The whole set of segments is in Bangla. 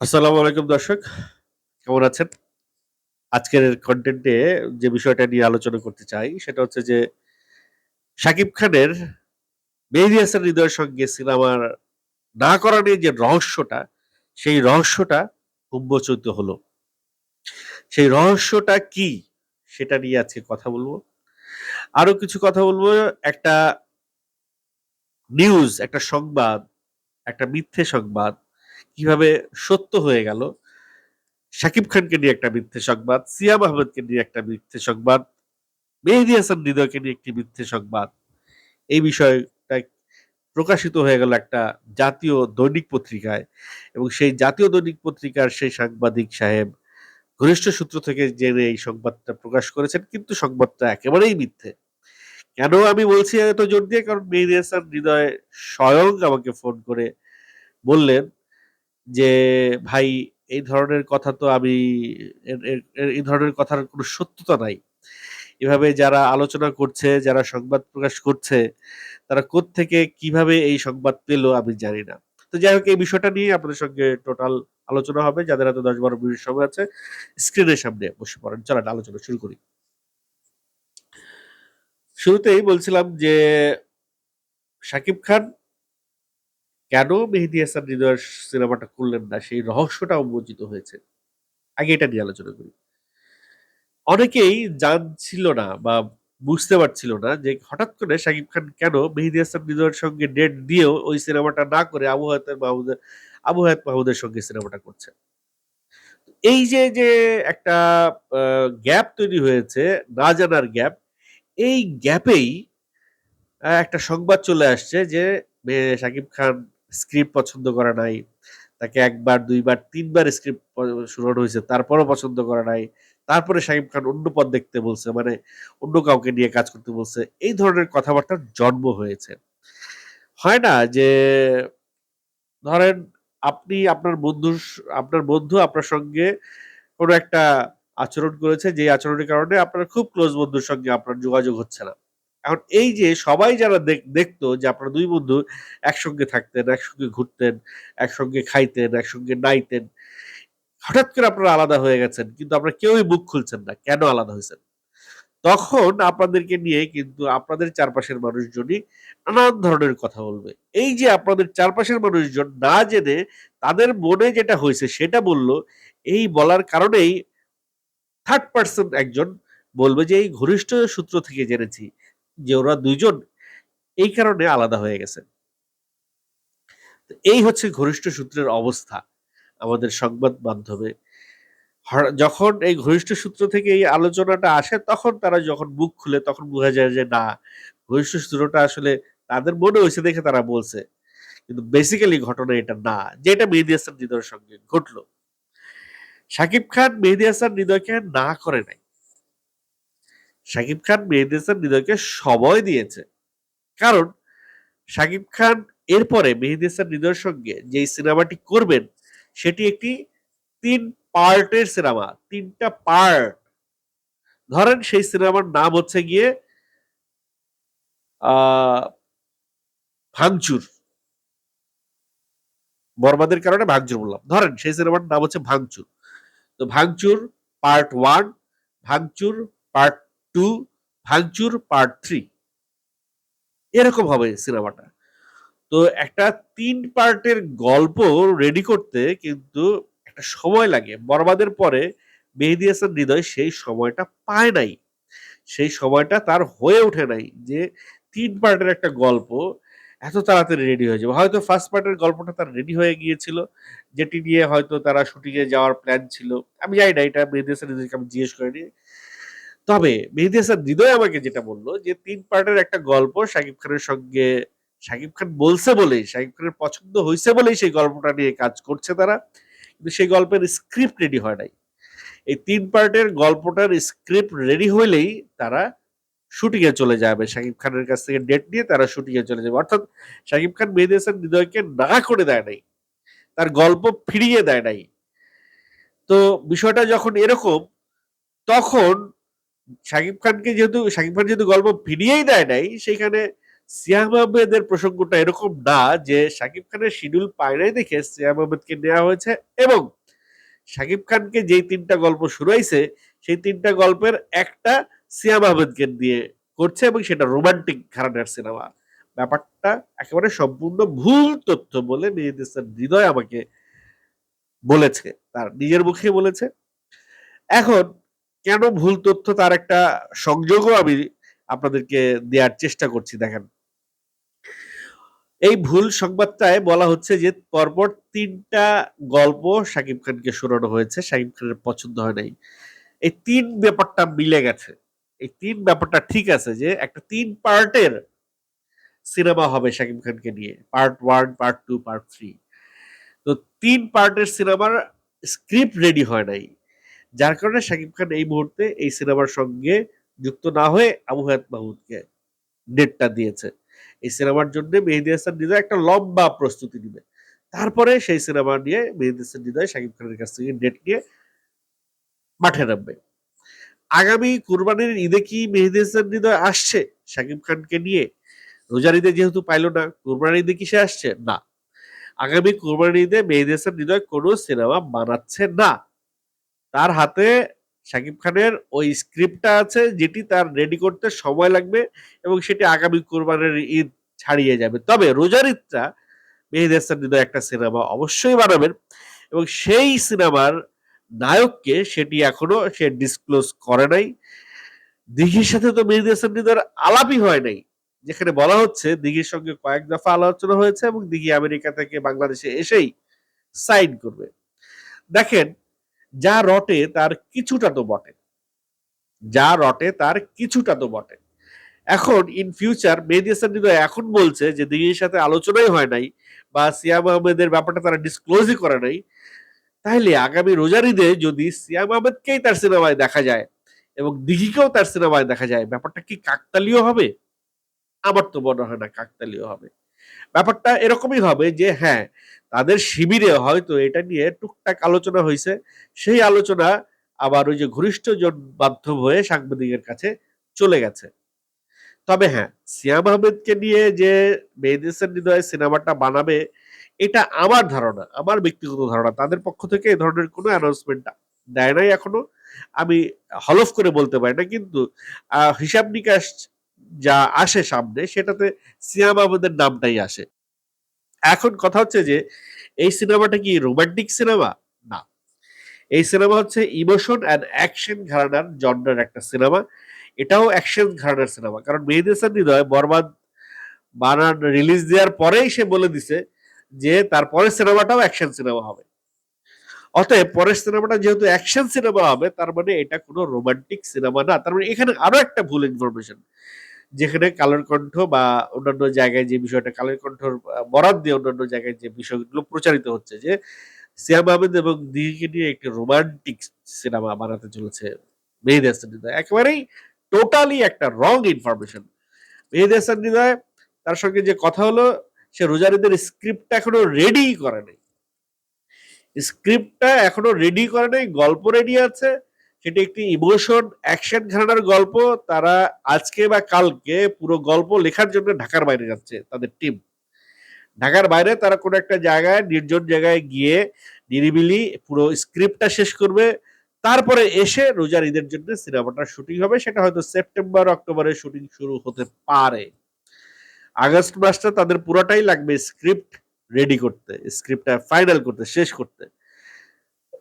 আসসালামু আলাইকুম দর্শক। কেমন আছেন? আজকের কন্টেন্টে যে বিষয়টা নিয়ে আলোচনা করতে চাই সেটা হচ্ছে যে শাকিব খানের মেহেদী হাসান হৃদয়ের সঙ্গে সিনেমার না করা নিয়ে যে রহস্যটা, সেই রহস্যটা উন্মোচিত হলো। সেই রহস্যটা কি? সেটা নিয়ে আজকে কথা বলব আরও কিছু কথা বলব একটা নিউজ, একটা সংবাদ, একটা মিথ্যে সংবাদ কীভাবে সত্য হয়ে গেল। শাকিব খানকে নিয়ে একটা মিথ্যে সংবাদ, সিয়াম আহমেদকে নিয়ে একটা মিথ্যে সংবাদ, মেহেদী হাসান হৃদয়কে নিয়ে একটি মিথ্যে সংবাদ। এই বিষয়টা প্রকাশিত হয়ে গেল একটা জাতীয় দৈনিক পত্রিকায় এবং সেই জাতীয় দৈনিক পত্রিকার সেই সাংবাদিক সাহেব ঘনিষ্ঠ সূত্র থেকে জেনে এই সংবাদটা প্রকাশ করেছেন কিন্তু সংবাদটা একেবারেই মিথ্যে। কেন আমি বলছি এত জোর দিয়ে কারণ মেহেদী হাসান হৃদয় স্বয়ং আমাকে ফোন করে বললেন যে, "ভাই এই ধরনের কথা তো আমি এই ধরনের কথার কোনো সত্যতা নাই। এভাবে যারা আলোচনা করছে, যারা সংবাদ প্রকাশ করছে, তারা কোত্থেকে কীভাবে এই সংবাদ পেল আমি জানি না। তো যাই হোক এই বিষয়টা নিয়ে আপনাদের সঙ্গে টোটাল আলোচনা হবে। যাদের হাতে দশ বারো মিনিট সময় আছে স্ক্রিনের সামনে বসে পড়েন। চলেন আলোচনা শুরু করি। শুরুতেই বলছিলাম যে শাকিব খান কেন মেহেদি হাসান হৃদয়ের সিনেমাটা করলেন না সেই রহস্যটা উন্মোচিত হয়েছে। আগে এটা নিয়ে আলোচনা করি। অনেকেই জানছিল না বা বুঝতে পারছিল না যে হঠাৎ করে শাকিব খান কেন মেহেদি হাসান হৃদয়ের সঙ্গে ডেট দিয়েও ওই সিনেমাটা না করে আবু হায়াতের মাহমুদের আবু হায়াত মাহমুদের সঙ্গে সিনেমাটা করছে। এই যে, যে একটা গ্যাপ তৈরি হয়েছে, না জানার গ্যাপ, এই গ্যাপেই একটা সংবাদ চলে আসছে যে শাকিব খান স্ক্রিপ্ট পছন্দ করে নাই। তাকে ১ বার, ২ বার, ৩ বার স্ক্রিপ্ট প হয়েছে তারপরও পছন্দ করে নাই। তারপরে শাকিব খান অন্য পথ দেখতে বলছে। মানে অন্য কাউকে নিয়ে কাজ করতে বলছে। এই ধরনের কথাবার্তার জন্ম হয়েছে। হয় না যে ধরেন আপনি আপনার বন্ধুর স আপনার বন্ধু আপনার সঙ্গে কোনো একটা আচরণ করেছে যে আচরণের কারণে আপনার খুব ক্লোজ বন্ধুর সঙ্গে আপনার যোগাযোগ হচ্ছে না। এখন এই যে সবাই যারা দেখ দেখতো যে আপনারা দুই বন্ধু একসঙ্গে থাকতেন, একসঙ্গে ঘুরতেন, একসঙ্গে খাইতেন, একসঙ্গে নাইতেন। হঠাৎ করে আপনারা আলাদা হয়ে গেছেন। কিন্তু আপনারা কেউই মুখ খুলছেন না। কেন আলাদা হয়েছেন তখন আপনাদেরকে নিয়ে কিন্তু আপনাদের চারপাশের মানুষজনই নানান ধরনের কথা বলবে। এই যে আপনাদের চারপাশের মানুষজন না জেনে তাদের মনে যেটা হয়েছে সেটা বলল, এই বলার কারণেই থার্ড পারসন একজন বলবে যে এই ঘনিষ্ঠ সূত্র থেকে জেনেছি যে ওরা ২ জন এই কারণে আলাদা হয়ে গেছে। এই হচ্ছে ঘনিষ্ঠ সূত্রের অবস্থা আমাদের সংবাদ মাধ্যমে। যখন এই ঘনিষ্ঠ সূত্র থেকে এই আলোচনাটা আসে তখন তারা যখন মুখ খুলে তখন বোঝা যায় যে না, ঘনিষ্ঠ সূত্রটা আসলে তাদের মনে হয়েছে দেখে তারা বলছে। কিন্তু বেসিক্যালি ঘটনা এটা না। যেটা মেহেদি হাসান হৃদয়ের সঙ্গে ঘটলো। শাকিব খান মেহেদি হাসান হৃদয়কে না করে নাই। শাকিব খান মেহেদী হাসান হৃদয়কে সময় দিয়েছে। কারণ শাকিব খান এরপরে মেহেদী হাসান হৃদয়ের সঙ্গে যেই সিনেমাটি করবেন, সেটি একটি তিন পার্টের সিনেমা। তিনটা পার্ট। ধরেন সেই সিনেমার নাম হচ্ছে গিয়ে ভাঙচুর। বরবাদের কারণে ভাঙচুর বললাম। ধরেন সেই সিনেমার নাম হচ্ছে ভাঙচুর। তো Bhangchur part one, Bhangchur part 2, ভাঙচুর পার্ট থ্রি এরকম হবে সিনেমাটা। তো একটা তিন পার্টের গল্প রেডি করতে কিন্তু একটা সময় লাগে। বরবাদের পরে মেহেদী হাসান হৃদয় সেই সময়টা পায় নাই। সেই সময়টা তার হয়ে ওঠে নাই যে তিন পার্টের একটা গল্প এত তাড়াতাড়ি রেডি হয়ে যাবে। হয়তো ফার্স্ট পার্টের গল্পটা তার রেডি হয়ে গিয়েছিল। যেটি নিয়ে হয়তো তারা শুটিংয়ে যাওয়ার প্ল্যান ছিল। আমি জানি না এটা মেহেদী হাসান হৃদয়কে আমি জিজ্ঞেস করিনি। তবে মেহেদি হাসান হৃদয় আমাকে যেটা বলল যে তিন পার্টের একটা গল্প শাকিব খানের সঙ্গে শাকিব খান বলছে বলেই, শাকিব খানের পছন্দ হয়েছে বলেই সেই গল্পটা নিয়ে কাজ করছে তারা। কিন্তু সেই গল্পের স্ক্রিপ্ট রেডি হয় নাই। এই তিন পার্টের গল্পটার স্ক্রিপ্ট রেডি হইলেই তারা শুটিং এ চলে যাবে। শাকিব খানের কাছ থেকে ডেট নিয়ে তারা শুটিং এ চলে যাবে। অর্থাৎ শাকিব খান মেহেদি হাসান হৃদয়কে না করে দেয় নাই। তার গল্প ফিরিয়ে দেয় নাই। তো বিষয়টা যখন এরকম তখন শাকিব খানকে যেহেতু শাকিব খান যেহেতু গল্প ফিরিয়েই দেয় নাই সেখানে সিয়াম আহমেদের প্রসঙ্গটা এরকম না যে শাকিব খানের শিডিউল পায় নাই দেখে সিয়াম আহমেদকে নেওয়া হয়েছে এবং শাকিব খানকে যেই তিনটা গল্প শুরাইছে সেই তিনটা গল্পের একটা সিয়াম আহমেদকে দিয়ে করছে এবং সেটা রোমান্টিক ঘরানার সিনেমা ব্যাপারটা একেবারে সম্পূর্ণ ভুল তথ্য বলে মেহেদি হৃদয় আমাকে বলেছে, তার নিজের মুখে বলেছে। এখন কেন ভুল তথ্য তার একটা সংযোগও আমি আপনাদেরকে দেওয়ার চেষ্টা করছি, দেখেন। এই ভুল সংবাদটায় বলা হচ্ছে যে পরপর তিনটা গল্প শাকিব খানকে শোনানো হয়েছে, শাকিব খানের পছন্দ হয় নাই। এই তিন ব্যাপারটা মিলে গেছে। এই তিন ব্যাপারটা ঠিক আছে যে একটা তিন পার্টের সিনেমা হবে শাকিব খানকে নিয়ে, part one, part two, part three. তো তিন পার্টের সিনেমার স্ক্রিপ্ট রেডি হয় নাই। যার কারণে শাকিব খান এই মুহূর্তে এই সিনেমার সঙ্গে যুক্ত না হয়ে আবু হায়াত মাহমুদকে ডেটটা দিয়েছে। এই সিনেমার জন্য মেহেদি হাসান হৃদয় একটা লম্বা প্রস্তুতি নিবে। তারপরে সেই সিনেমা নিয়ে মেহেদি হাসান হৃদয় শাকিব খানের কাছ থেকে ডেট নিয়ে মাঠে নামবে। আগামী কুরবানির ঈদে কি মেহেদি হাসান হৃদয় আসছে শাকিব খানকে নিয়ে? রোজার ঈদে যেহেতু পাইলো না, কুরবানির ঈদে কি সে আসছে? না। আগামী কুরবানির ঈদে মেহেদি হাসান হৃদয় কোনো সিনেমা বানাচ্ছে না। তার হাতে শাকিব খানের ওই স্ক্রিপ্টটা আছে যেটি তার রেডি করতে সময় লাগবে এবং সেটি আগামী কোরবানের ঈদ ছাড়িয়ে যাবে। তবে রোজার ঈদটা মেহেদি হাসান একটা সিনেমা অবশ্যই বানাবেন এবং সেই সিনেমার নায়ককে সেটি এখনও সে ডিসক্লোজ করে নাই। দিঘির সাথে তো মেহেদি হাসান আলাপই হয় নাই, যেখানে বলা হচ্ছে দিঘির সঙ্গে কয়েক দফা আলোচনা হয়েছে এবং দিঘি আমেরিকা থেকে বাংলাদেশে এসেই সাইন করবে। দেখেন যা রটে তার কিছুটা তো বটে। যা রটে তার কিছুটা তো বটে। এখন ইন ফিউচার মেহেদি হাসান হৃদয় এখন বলছে যে দিঘির সাথে আলোচনাই হয় নাই বা সিয়াম আহমেদের ব্যাপারটা তারা ডিসক্লোজই করে নাই। তাহলে আগামী রোজার ঈদে যদি সিয়াম আহমেদকেই তার সিনেমায় দেখা যায় এবং দিঘিকেও তার সিনেমায় দেখা যায়, ব্যাপারটা কি কাকতালীয় হবে? আমার তো মনে হয় না কাকতালীয় হবে। ব্যাপারটা এরকমই হবে যে হ্যাঁ তাদের শিবিরে হয়তো এটা নিয়ে টুকটাক আলোচনা হয়েছে। সেই আলোচনা আবার ওই যে ঘনিষ্ঠজন মাধ্যম হয়ে সাংবাদিকের কাছে চলে গেছে। তবে হ্যাঁ সিয়াম আহমেদকে নিয়ে যে মেহেদিসের হৃদয় সিনেমাটা বানাবে, এটা আমার ধারণা, আমার ব্যক্তিগত ধারণা, তাদের পক্ষ থেকে এই ধরনের কোনো অ্যানাউন্সমেন্ট দেয় নাই এখনও। আমি হলফ করে বলতে পারি না, কিন্তু হিসাব নিকাশ যা আসে সামনে, সেটাতে সিয়াম আহমেদের নামটাই আসে। এখন কথা হচ্ছে যে, এই সিনেমাটা কি রোমান্টিক সিনেমা? না। এই সিনেমা হচ্ছে ইমোশন অ্যান্ড অ্যাকশন ঘরানার জন্ডার একটা সিনেমা। এটাও অ্যাকশন ঘরানার সিনেমা। কারণ মেহেদি হাসান হৃদয় বরবাদ বানান রিলিজ দেওয়ার পরেই সে বলে দিছে যে তারপরের সিনেমাটাও অ্যাকশন সিনেমা হবে। অতএব পরের সিনেমাটা যেহেতু অ্যাকশন সিনেমা হবে, তার মানে এটা কোনো রোমান্টিক সিনেমা না। তার মানে এখানে আরও একটা ভুল ইনফরমেশন যেখানে কালের কণ্ঠ বা অন্যান্য জায়গায় যে বিষয়টা, কালের কণ্ঠর বরাদ দিয়ে অন্যান্য জায়গায় যে বিষয়গুলো প্রচারিত হচ্ছে যে সিয়াম আহমেদ এবং দিঘিকে নিয়ে একটি রোমান্টিক সিনেমা বানাতে চলেছে মেহেদি হাসান হৃদয় একেবারেই টোটালি একটা রং ইনফরমেশন। মেহেদি হাসান হৃদয় তার সঙ্গে যে কথা হলো, সে রোজারিদের স্ক্রিপ্টটা এখনও রেডি করে নাই। স্ক্রিপ্টটা এখনও রেডি করে নাই, গল্প রেডি আছে সেটি একটি ইমোশন অ্যাকশন ঘরানার গল্প। তারা আজকে বা কালকে পুরো গল্প লেখার জন্য ঢাকার বাইরে যাচ্ছে, তাদের টিম ঢাকার বাইরে তারা কোনো একটা জায়গায়, নির্জন জায়গায় গিয়ে নিরিবিলি পুরো স্ক্রিপ্টটা শেষ করবে। তারপরে এসে রোজার ঈদের জন্য সিনেমাটার শুটিং হবে। সেটা হয়তো সেপ্টেম্বর অক্টোবরে শুটিং শুরু হতে পারে। আগস্ট মাসটা তাদের পুরোটাই লাগবে স্ক্রিপ্ট রেডি করতে স্ক্রিপ্টটা ফাইনাল করতে, শেষ করতে।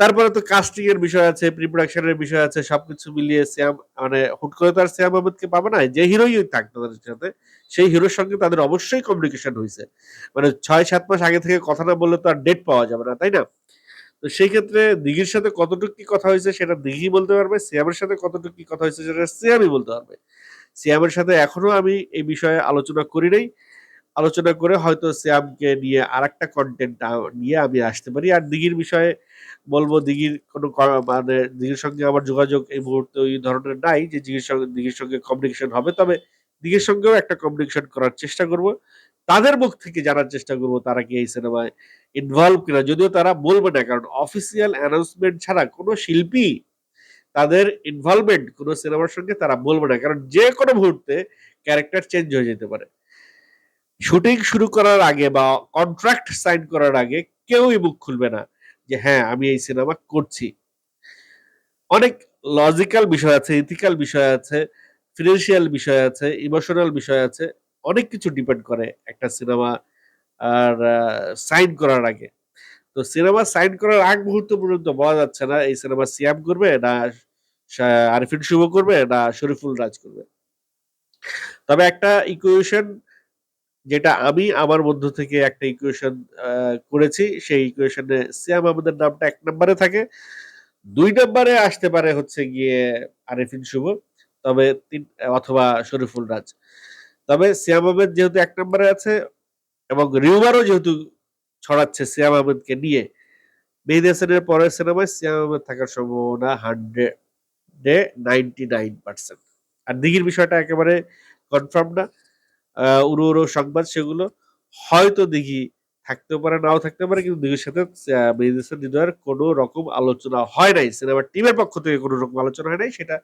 তারপরে তো কাস্টিং এর বিষয় আছে প্রি প্রোডাকশনের বিষয় আছে, সবকিছু মিলিয়ে শ্যাম মানে হুট করে তো আর শ্যাম আহমেদকে পাবে না। যে হিরোই থাক তাদের সাথে, সেই হিরোর সঙ্গে তাদের অবশ্যই কমিউনিকেশন হয়েছে মানে ছয়, সাত মাস আগে থেকে কথা না বললে তো আর ডেট পাওয়া যাবে না, তাই না? তো সেই ক্ষেত্রে দিঘির সাথে কতটুকু কি কথা হয়েছে সেটা দিঘি বলতে পারবে সিয়ামের সাথে কতটুকু কি কথা হয়েছে সেটা সিয়ামই বলতে পারবে। সিয়ামের সাথে এখনও আমি এই বিষয়ে আলোচনা করি নাই। আলোচনা করে হয়তো শ্যামকে নিয়ে আর একটা কন্টেন্ট নিয়ে আমি আসতে পারি। আর দিঘির বিষয়ে বলব, দিঘির কোনো মানে দিঘির সঙ্গে আমার যোগাযোগ এই মুহূর্তে ওই ধরনের নাই যে দিঘির সঙ্গে দিঘির সঙ্গে কমিউনিকেশন হবে। তবে দিঘির সঙ্গেও একটা কমিউনিকেশন করার চেষ্টা করব। তাদের মুখ থেকে জানার চেষ্টা করব তারা কি এই সিনেমায় ইনভলভ কিনা। যদিও তারা বলবে না, কারণ অফিসিয়াল অ্যানাউন্সমেন্ট ছাড়া কোনো শিল্পী তাদের ইনভলভমেন্ট কোনো সিনেমার সঙ্গে তারা বলবে না। কারণ যে কোনো মুহূর্তে ক্যারেক্টার চেঞ্জ হয়ে যেতে পারে। শুটিং শুরু করার আগে বা কন্ট্রাক্ট সাইন করার আগে কেউই মুখ খুলবে না যে হ্যাঁ আমি এই সিনেমা করছি। অনেক লজিক্যাল বিষয় আছে ইথিক্যাল বিষয় আছে ফিনান্সিয়াল বিষয় আছে ইমোশনাল বিষয় আছে, অনেক কিছু ডিপেন্ড করে একটা সিনেমা আর সাইন করার আগে। তো সিনেমা সাইন করার আগ মুহূর্ত পর্যন্ত বলা যাচ্ছে না এই সিনেমা সিয়াম করবে না আরিফিন শুভ করবে না শরীফুল রাজ করবে। তবে একটা ইকুয়েশন যেটা আমি আমার মধ্য থেকে একটা ইকুয়েশন করেছি। সেই ইকুয়েশনে সিয়াম আহমেদের নামটা এক নম্বরে থাকে। দুই নম্বরে আসতে পারে হচ্ছে গিয়ে আরিফিন শুভ, তবে তিন, অথবা শরীফুল রাজ। তবে সিয়াম আহমেদ যেহেতু এক নম্বরে আছে এবং রিউমারও যেহেতু ছড়াচ্ছে সিয়াম আহমেদকে নিয়ে, মেহেদি হাসানের পরের সিনেমায় সিয়াম আহমেদ থাকার সম্ভাবনা হান্ড্রেড নাইনটি নাইন পার্সেন্ট আর দিঘির বিষয়টা একেবারে কনফার্ম না। উড়ো উড়ো সংবাদ সেগুলো হয়তো দেখি থাকতেও পারে নাও থাকতে পারে কিন্তু দিঘির সাথে আহ, মেহেদি হাসান হৃদয়ের কোনো রকম আলোচনা হয় নাই সিনেমার টিমের পক্ষ থেকে কোনো রকম আলোচনা হয় নাই সেটা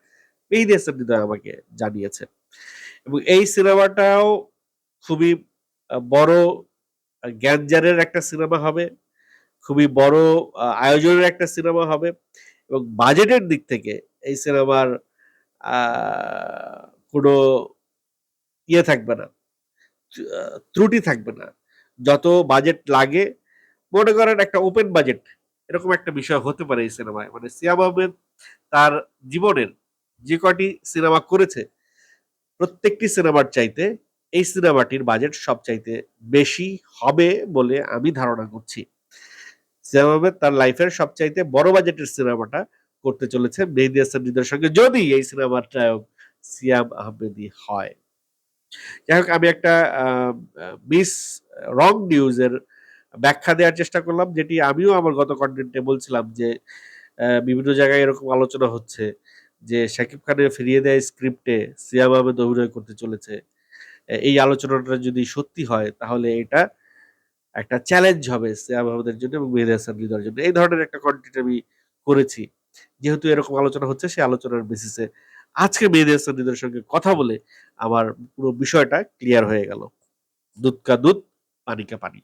মেহেদি হাসান হৃদয় আমাকে জানিয়েছে। এবং এই সিনেমাটাও খুবই বড় আহ, জ্ঞানজারের একটা সিনেমা হবে খুবই বড় আয়োজনের একটা সিনেমা হবে এবং বাজেটের দিক থেকে এই সিনেমার কোনো ইয়ে থাকবে না। ত্রুটি থাকবে না। যত বাজেট লাগে, মনে করেন একটা ওপেন বাজেট এরকম একটা বিষয় হতে পারে এই সিনেমায়। মানে সিয়াম আহমেদ তার জীবনের যে কটি সিনেমা করেছে, প্রত্যেকটি সিনেমার চাইতে এই সিনেমাটির বাজেট সব চাইতে বেশি হবে বলে আমি ধারণা করছি। সিয়াম আহমেদ তার লাইফের সবচাইতে বড় বাজেটের সিনেমাটা করতে চলেছে। মেহেদি হাসান সঙ্গে যদি এই সিনেমার নায়ক সিয়াম আহমেদই হয়। যাই হোক, আমি একটা মিস রং নিউজের ব্যাখ্যা দেওয়ার চেষ্টা করলাম, যেটি আমিও আমার গত কন্টেন্টে বলছিলাম যে বিভিন্ন জায়গায় এরকম আলোচনা হচ্ছে যে, শাকিব খানের ফিরিয়ে দেয় স্ক্রিপ্টে সিয়াম আহমেদ অভিনয় করতে চলেছে। এই আলোচনাটা যদি সত্যি হয়, তাহলে এটা একটা চ্যালেঞ্জ হবে সিয়াম আহমেদের জন্য এবং মেহেদি হাসান হৃদয়ের জন্য। এই ধরনের একটা কন্টেন্ট আমি করেছি। যেহেতু এরকম আলোচনা হচ্ছে, সেই আলোচনার বেসিসে আজকে মেহেদি হাসান সঙ্গে কথা বলে আমার পুরো বিষয়টা ক্লিয়ার হয়ে গেল। দুধ কা দুধ, পানি কা পানি।